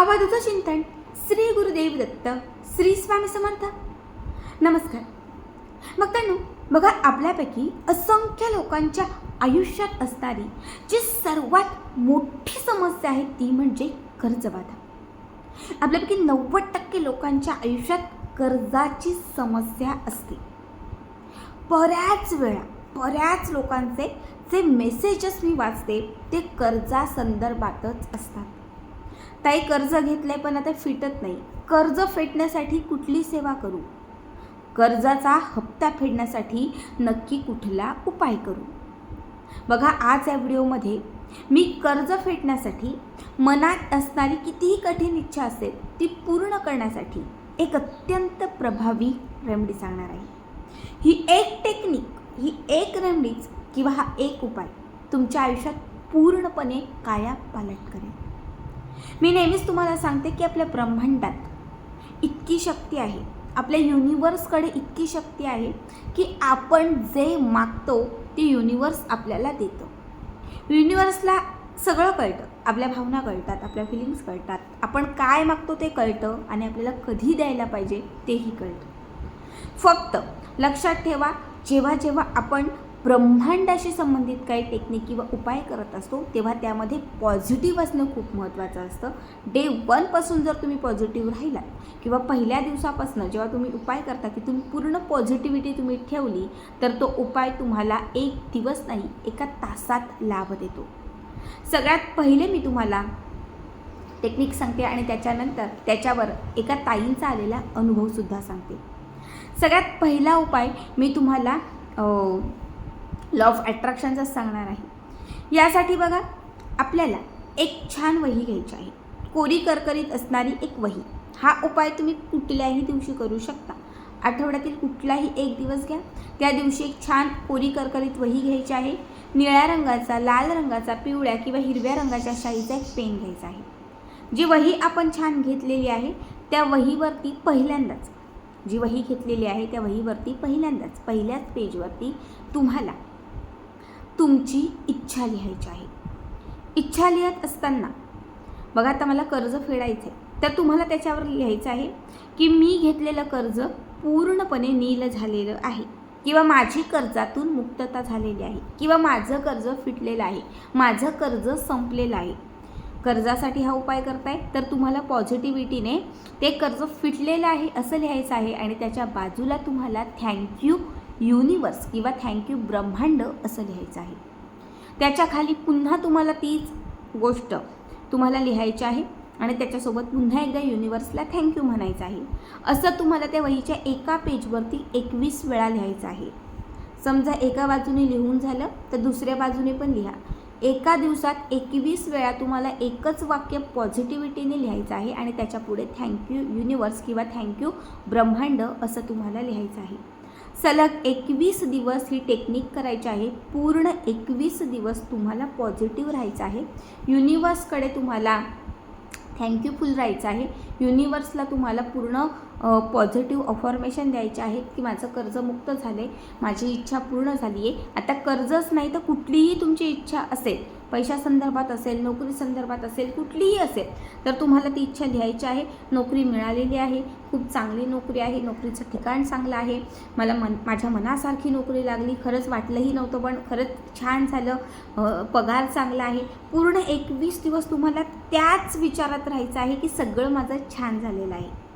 आवाजाचं चिंतन श्री गुरुदेव दत्त श्री स्वामी समर्थ. नमस्कार. मग त्यांनो बघा आपल्यापैकी असंख्य लोकांच्या आयुष्यात असणारी जी सर्वात मोठी समस्या आहे ती म्हणजे कर्जबाधा. आपल्यापैकी नव्वद टक्के लोकांच्या आयुष्यात कर्जाची समस्या असते. बऱ्याच वेळा बऱ्याच लोकांचे जे मेसेजेस मी वाचते ते कर्जासंदर्भातच असतात. ताई कर्ज घेतलंय पण आता फिटत नाही. कर्ज फेडण्यासाठी कुठली सेवा करू? कर्जाचा हप्ता फेडण्यासाठी नक्की कुठला उपाय करू? बघा आज या व्हिडिओमध्ये मी कर्ज फेडण्यासाठी मनात असणारी कितीही कठीण इच्छा असेल ती पूर्ण करण्यासाठी एक अत्यंत प्रभावी रेमडी सांगणार आहे. ही एक टेक्निक ही एक रेमडीज किंवा हा एक उपाय तुमच्या आयुष्यात पूर्णपणे काया पालट करेल. मी नेहमीच तुम्हाला सांगते की आपल्या ब्रह्मांडात इतकी शक्ती आहे. आपल्या युनिवर्सकडे इतकी शक्ती आहे की आपण जे मागतो ते युनिवर्स आपल्याला देतं. युनिवर्सला सगळं कळतं. आपल्या भावना कळतात आपल्या फिलिंग्स कळतात. आपण काय मागतो ते कळतं आणि आपल्याला कधी द्यायला पाहिजे तेही कळतं. फक्त लक्षात ठेवा जेव्हा जेव्हा आपण ब्रह्मांडाशी संबंधित काही टेक्निक किंवा उपाय करत असतो तेव्हा त्यामध्ये पॉझिटिव्ह असणं खूप महत्त्वाचं असतं. डे वनपासून जर तुम्ही पॉझिटिव्ह राहिलात किंवा पहिल्या दिवसापासून जेव्हा तुम्ही उपाय करता की तुम्ही पूर्ण पॉझिटिव्हिटी तुम्ही ठेवली तर तो उपाय तुम्हाला एक दिवस नाही एका तासात लाभ देतो. सगळ्यात पहिले मी तुम्हाला टेक्निक सांगते आणि त्याच्यानंतर त्याच्यावर एका ताईंचा आलेला अनुभवसुद्धा सांगते. सगळ्यात पहिला उपाय मी तुम्हाला लॉ ऑफ अट्रॅक्शनचाच सांगणार आहे. यासाठी बघा आपल्याला एक छान वही घ्यायची आहे. कोरी करकरीत असणारी एक वही. हा उपाय तुम्ही कुठल्याही दिवशी करू शकता. आठवड्यातील कुठलाही एक दिवस घ्या. त्या दिवशी एक छान कोरी करकरीत वही घ्यायची आहे. निळ्या रंगाचा लाल रंगाचा पिवळ्या किंवा हिरव्या रंगाच्या शाईचा एक पेन घ्यायचा आहे. जी वही आपण छान घेतलेली आहे त्या वहीवरती पहिल्यांदाच जी वही घेतलेली आहे त्या वहीवरती पहिल्यांदाच पहिल्याच पेजवरती तुम्हाला तुमची इच्छा लिहायची आहे. इच्छा लिहित असताना बघा आता मला कर्ज फेडायचं आहे तर तुम्हाला त्याच्यावर लिहायचं आहे की मी घेतलेलं कर्ज पूर्णपणे नील झालेलं आहे किंवा माझी कर्जातून मुक्तता झालेली आहे किंवा माझं कर्ज फिटलेलं आहे माझं कर्ज संपलेलं आहे. कर्जासाठी हा उपाय करताय तर तुम्हाला पॉझिटिव्हिटीने ते कर्ज फिटलेलं आहे असं लिहायचं आहे आणि त्याच्या बाजूला तुम्हाला थँक्यू युनिवर्स किंवा थँक्यू ब्रह्मांड असं लिहायचं आहे. त्याच्याखाली पुन्हा तुम्हाला तीच गोष्ट तुम्हाला लिहायची आहे आणि त्याच्यासोबत पुन्हा एकदा युनिवर्सला थँक्यू म्हणायचं आहे. असं तुम्हाला त्या वहीच्या एका पेजवरती एकवीस वेळा लिहायचं आहे. समजा एका बाजूने लिहून झालं तर दुसऱ्या बाजूने पण लिहा. एका दिवसात एकवीस वेळा तुम्हाला एकच वाक्य पॉझिटिव्हिटीने लिहायचं आहे आणि त्याच्यापुढे थँक्यू युनिवर्स किंवा थँक्यू ब्रह्मांड असं तुम्हाला लिहायचं आहे. सलग एकवीस दिवस ही टेक्निक करायची आहे. पूर्ण एकवीस दिवस तुम्हाला पॉझिटिव्ह राहायचं आहे. युनिवर्सकडे तुम्हाला थँक्यूफुल राहायचं आहे. युनिवर्सला तुम्हाला पूर्ण पॉझिटिव्ह अफॉर्मेशन द्यायचे आहे की माझं कर्जमुक्त झालं आहे माझी इच्छा पूर्ण झाली आहे आता कर्जच नाही तर कुठलीही तुमची इच्छा असेल पैशासंदर्भात असेल नोकरी संदर्भात असेल कुठलीही असेल तर तुम्हाला ती इच्छा लिहायची आहे. नोकरी मिळालेली आहे. खूप चांगली नोकरी आहे. नोकरीचं ठिकाण चांगलं आहे. मला मन माझ्या मनासारखी नोकरी लागली. खरंच वाटलंही नव्हतं पण खरंच छान झालं. पगार चांगला आहे. पूर्ण एकवीस दिवस तुम्हाला त्याच विचारात राहायचं आहे की सगळं माझं छान झालेलं आहे.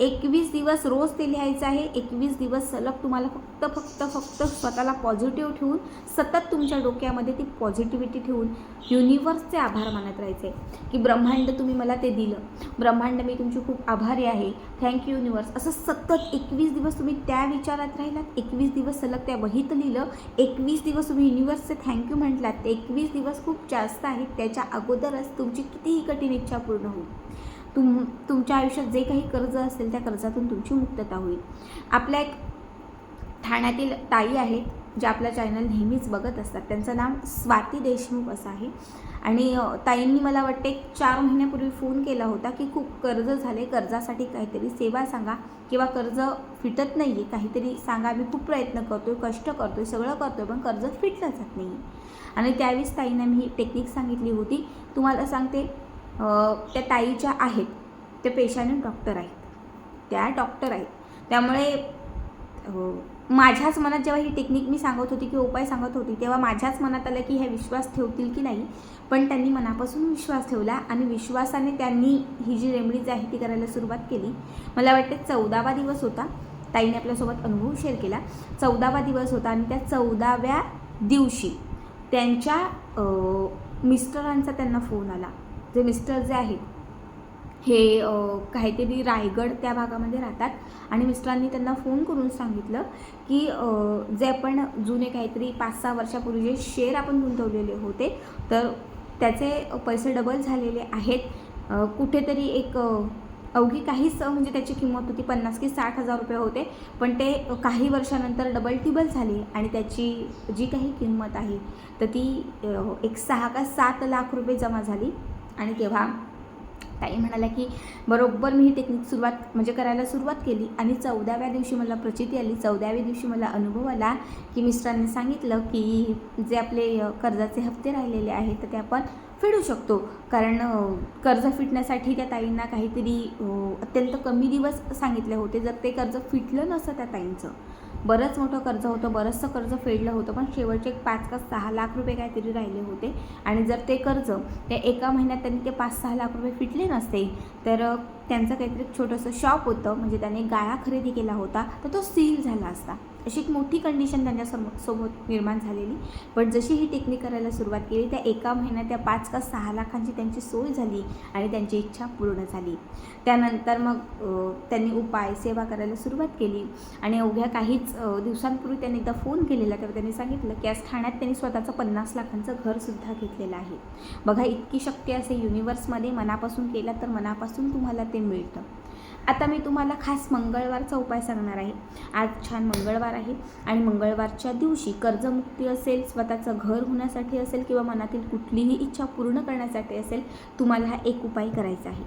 एकवीस दिवस रोज ते लिहायचं आहे. एकवीस दिवस सलग तुम्हाला फक्त फक्त फक्त स्वतःला पॉझिटिव्ह ठेवून सतत तुमच्या डोक्यामध्ये ती पॉझिटिव्हिटी ठेवून युनिवर्सचे आभार मानत राहायचे. की ब्रह्मांड तुम्ही मला ते दिलं. ब्रह्मांड मी तुमची खूप आभारी आहे. थँक्यू युनिवर्स असं सतत एकवीस दिवस तुम्ही त्या विचारात राहिलात. एकवीस दिवस सलग त्या वहीत लिहिलं. एकवीस दिवस तुम्ही युनिवर्सचे थँक्यू म्हटलात. ते एकवीस दिवस खूप जास्त आहेत. त्याच्या अगोदरच तुमची कितीही कठीण इच्छा पूर्ण होईल. तुम तुमच्या आयुष्यात जे काही कर्ज असेल त्या कर्जातून तुमची मुक्तता होईल. आपल्या एक ठाण्यातील ताई आहेत ज्या आपला चॅनल नेहमीच बघत असतात. त्यांचं नाव स्वाती देशमुख असं आहे. आणि ताईंनी मला वाटते एक चार महिन्यापूर्वी फोन केला होता की खूप कर्ज झाले कर्जासाठी काहीतरी सेवा सांगा किंवा कर्ज फिटत नाही आहे काहीतरी सांगा. मी खूप प्रयत्न करतो आहे कष्ट करतो आहे सगळं करतो आहे पण कर्ज फिटलं जात नाही आणि त्यावेळेस ताईंना मी ही टेक्निक सांगितली होती. तुम्हाला सांगते त्या ताईच्या आहेत ते पेशाने डॉक्टर आहेत. त्या डॉक्टर आहेत. त्यामुळे माझ्याच मनात जेव्हा ही टेक्निक मी सांगत होती किंवा उपाय सांगत होती तेव्हा माझ्याच मनात आलं की हे विश्वास ठेवतील की नाही. पण त्यांनी मनापासून विश्वास ठेवला आणि विश्वासाने त्यांनी ही जी रेमडीज आहे ती करायला सुरुवात केली. मला वाटते चौदावा दिवस होता. ताईने आपल्यासोबत अनुभव शेअर केला. चौदावा दिवस होता आणि त्या चौदाव्या दिवशी त्यांच्या मिस्टरांचा त्यांना फोन आला. जे मिस्टर जे आहेत हे काहीतरी रायगड त्या भागामध्ये राहतात. आणि मिस्टरांनी त्यांना फोन करून सांगितलं की जे आपण जुने काहीतरी पाच सहा वर्षापूर्वी जे शेअर आपण गुंतवलेले होते तर त्याचे पैसे डबल झालेले आहेत. कुठेतरी एक अवघी काहीच म्हणजे त्याची किंमत होती पन्नास की साठ हजार रुपये होते पण ते काही वर्षानंतर डबल टिबल झाली आणि त्याची जी काही किंमत आहे तर ती एक सहा का सात लाख रुपये जमा झाली. आणि तेव्हा ताई म्हणाल्या की बरोबर मी ही टेक्निक सुरुवात म्हणजे करायला सुरुवात केली आणि चौदाव्या दिवशी मला प्रचिती आली. चौदाव्या दिवशी मला अनुभव आला की मिस्टरांनी सांगितलं की जे आपले कर्जाचे हप्ते राहिलेले आहेत तर ते आपण फेडू शकतो. कारण कर्ज फिटण्यासाठी त्या ताईंना काहीतरी अत्यंत कमी दिवस सांगितले होते. जर ते कर्ज फिटलं नसतं त्या ताईंचं बरंच मोठं कर्ज होतं बरंचसं कर्ज फेडलं होतं पण शेवटचे एक पाच का सहा लाख रुपये काहीतरी राहिले होते. आणि जर ते कर्ज त्या एका महिन्यात त्यांनी ते पाच सहा लाख रुपये फिटले नसते तर त्यांचं काहीतरी छोटंसं शॉप होतं. म्हणजे त्याने गाळा खरेदी केला होता तर तो सील झाला असता. अशी एक मोठी कंडिशन त्यांच्यासोबत निर्माण झालेली. पण जशी ही टेक्निक करायला सुरुवात केली त्या एका महिन्यात त्या पाच का सहा लाखांची त्यांची सोय झाली आणि त्यांची इच्छा पूर्ण झाली. त्यानंतर मग त्यांनी उपाय सेवा करायला सुरुवात केली. आणि अवघ्या काहीच दिवसांपूर्वी त्यांनी एकदा फोन केलेला तेव्हा त्यांनी सांगितलं की आज ठाण्यात त्यांनी स्वतःचं पन्नास लाखांचं घरसुद्धा घेतलेलं आहे. बघा इतकी शक्ती असे युनिवर्समध्ये मनापासून केला तर मनापासून तुम्हाला ते मिळतं. आता मी तुम्हाला खास मंगळवारचा उपाय सांगणार आहे. आज छान मंगळवार आहे आणि मंगळवारच्या दिवशी कर्जमुक्ती असेल स्वतःचं घर होण्यासाठी असेल किंवा मनातील कुठलीही इच्छा पूर्ण करण्यासाठी असेल तुम्हाला हा एक उपाय करायचा आहे.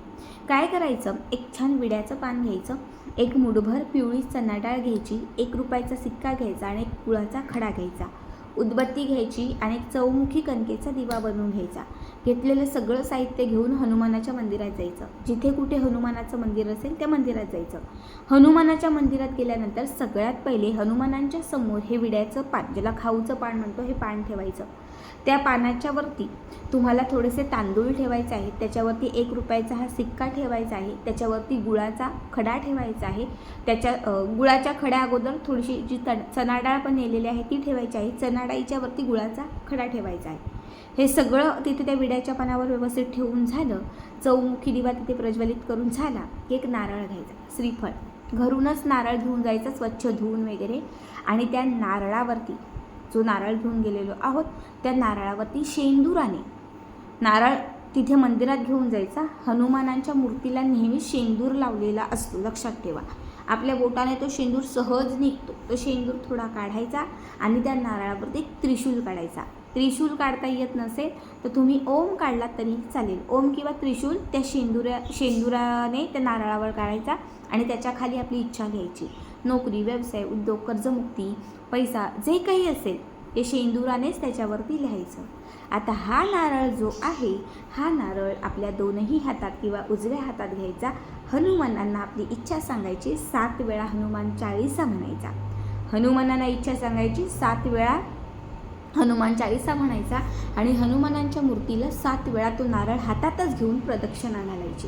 काय करायचं? एक छान विड्याचं पान घ्यायचं एक मुठभर पिवळी चणा डाळ घ्यायची एक रुपयाचा सिक्का घ्यायचा आणि एक कुळाचा खडा घ्यायचा. उदबत्ती घ्यायची आणि एक चौमुखी कणकेचा दिवा बनवून घ्यायचा. घेतलेलं सगळं साहित्य घेऊन हनुमानाच्या मंदिरात जायचं. जिथे कुठे हनुमानाचं मंदिर असेल त्या मंदिरात जायचं. हनुमानाच्या मंदिरात गेल्यानंतर सगळ्यात पहिले हनुमानांच्या समोर हे विड्याचं पान ज्याला खाऊचं पान म्हणतो हे पान ठेवायचं. त्या पानाच्या वरती तुम्हाला थोडेसे तांदूळ ठेवायचे आहेत. त्याच्यावरती एक रुपयाचा हा सिक्का ठेवायचा आहे. त्याच्यावरती गुळाचा खडा ठेवायचा आहे. त्याच्या गुळाच्या खड्या अगोदर थोडीशी जी तण चणाडाळ पण नेलेली आहे ती ठेवायची आहे. चणाडाळीच्या वरती गुळाचा खडा ठेवायचा आहे. हे सगळं तिथे त्या विड्याच्या पानावर व्यवस्थित ठेवून झालं. चौमुखी दिवा तिथे प्रज्वलित करून झाला. की एक नारळ घ्यायचा श्रीफळ. घरूनच नारळ घेऊन जायचं स्वच्छ धुवून वगैरे. आणि त्या नारळावरती जो नारळ घेऊन गेलेलो आहोत त्या नारळावरती शेंदुराने नारळ तिथे मंदिरात घेऊन जायचा. हनुमानांच्या मूर्तीला नेहमी शेंदूर लावलेला असतो लक्षात ठेवा. आपल्या बोटाने तो शेंदूर सहज निघतो. तो शेंदूर थोडा काढायचा आणि त्या नारळावरती एक त्रिशूल काढायचा. त्रिशूल काढता येत नसेल तर तुम्ही ओम काढलात तरी चालेल. ओम किंवा त्रिशूल त्या शेंदुऱ्या शेंदुराने त्या नारळावर काढायचा आणि त्याच्याखाली आपली इच्छा घ्यायची. नोकरी व्यवसाय उद्योग कर्जमुक्ती पैसा जे काही असेल ते शेंदुरानेच त्याच्यावरती लिहायचं. आता हा नारळ जो आहे हा नारळ आपल्या दोनही हातात किंवा उजव्या हातात घ्यायचा. हनुमानांना आपली इच्छा सांगायची सात वेळा हनुमान चाळीसा म्हणायचा. हनुमानांना इच्छा सांगायची सात वेळा हनुमान चाळीसा म्हणायचा आणि हनुमानांच्या मूर्तीला सात वेळा तो नारळ हातातच घेऊन प्रदक्षिणा घालायची.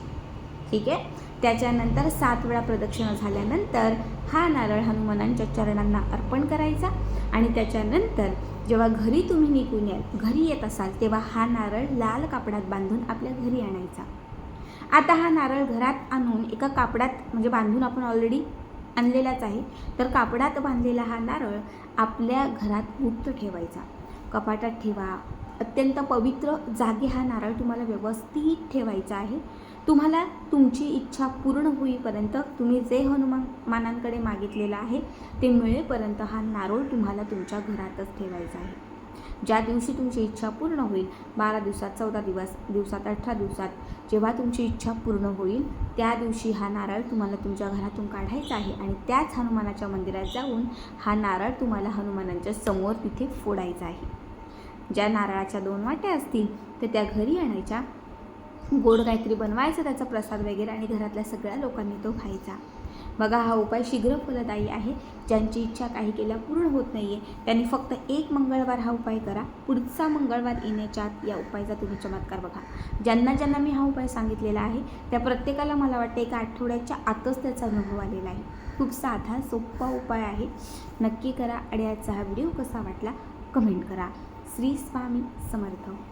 ठीक आहे? त्याच्यानंतर सात वेळा प्रदक्षिणा झाल्यानंतर हा नारळ हनुमानांच्या चरणांना अर्पण करायचा आणि त्याच्यानंतर जेव्हा घरी तुम्ही निघून याल घरी येत असाल तेव्हा हा नारळ लाल कापडात बांधून आपल्या घरी आणायचा. आता हा नारळ घरात आणून एका कापडात म्हणजे बांधून आपण ऑलरेडी आणलेलाच आहे तर कापडात बांधलेला हा नारळ आपल्या घरात मुक्त ठेवायचा. कपाटात ठेवा अत्यंत पवित्र जागी हा नारळ तुम्हाला व्यवस्थित ठेवायचा आहे. तुम्हाला तुमची इच्छा पूर्ण होईपर्यंत तुम्ही जे हनुमानांकडे मागितलेलं आहे ते मिळेपर्यंत हा नारळ तुम्हाला तुमच्या घरातच ठेवायचा आहे. ज्या दिवशी तुमची इच्छा पूर्ण होईल बारा दिवसात चौदा दिवस दिवसात अठरा दिवसात जेव्हा तुमची इच्छा पूर्ण होईल त्या दिवशी हा नारळ तुम्हाला तुमच्या घरातून काढायचा आहे आणि त्याच हनुमानाच्या मंदिरात जाऊन हा नारळ तुम्हाला हनुमानांच्या समोर तिथे फोडायचा आहे. ज्या नारळाच्या दोन वाट्या असतील तर त्या घरी आणायच्या. गोड काहीतरी बनवायचं त्याचा प्रसाद वगैरे आणि घरातल्या सगळ्या लोकांनी तो खायचा. बघा हा उपाय शीघ्र फलदायी आहे. ज्यांची इच्छा काही केल्या पूर्ण होत नाही आहे त्यांनी फक्त एक मंगळवार हा उपाय करा. पुढचा मंगळवार येण्याच्या आत या उपायाचा तुम्ही चमत्कार बघा. ज्यांना ज्यांना मी हा उपाय सांगितलेला आहे त्या प्रत्येकाला मला वाटतं एका आठवड्याच्या आतच त्याचा अनुभव आलेला आहे. खूप साधा सोपा उपाय आहे. नक्की करा. आणि आजचा हा व्हिडिओ कसा वाटला कमेंट करा. श्री स्वामी समर्थ.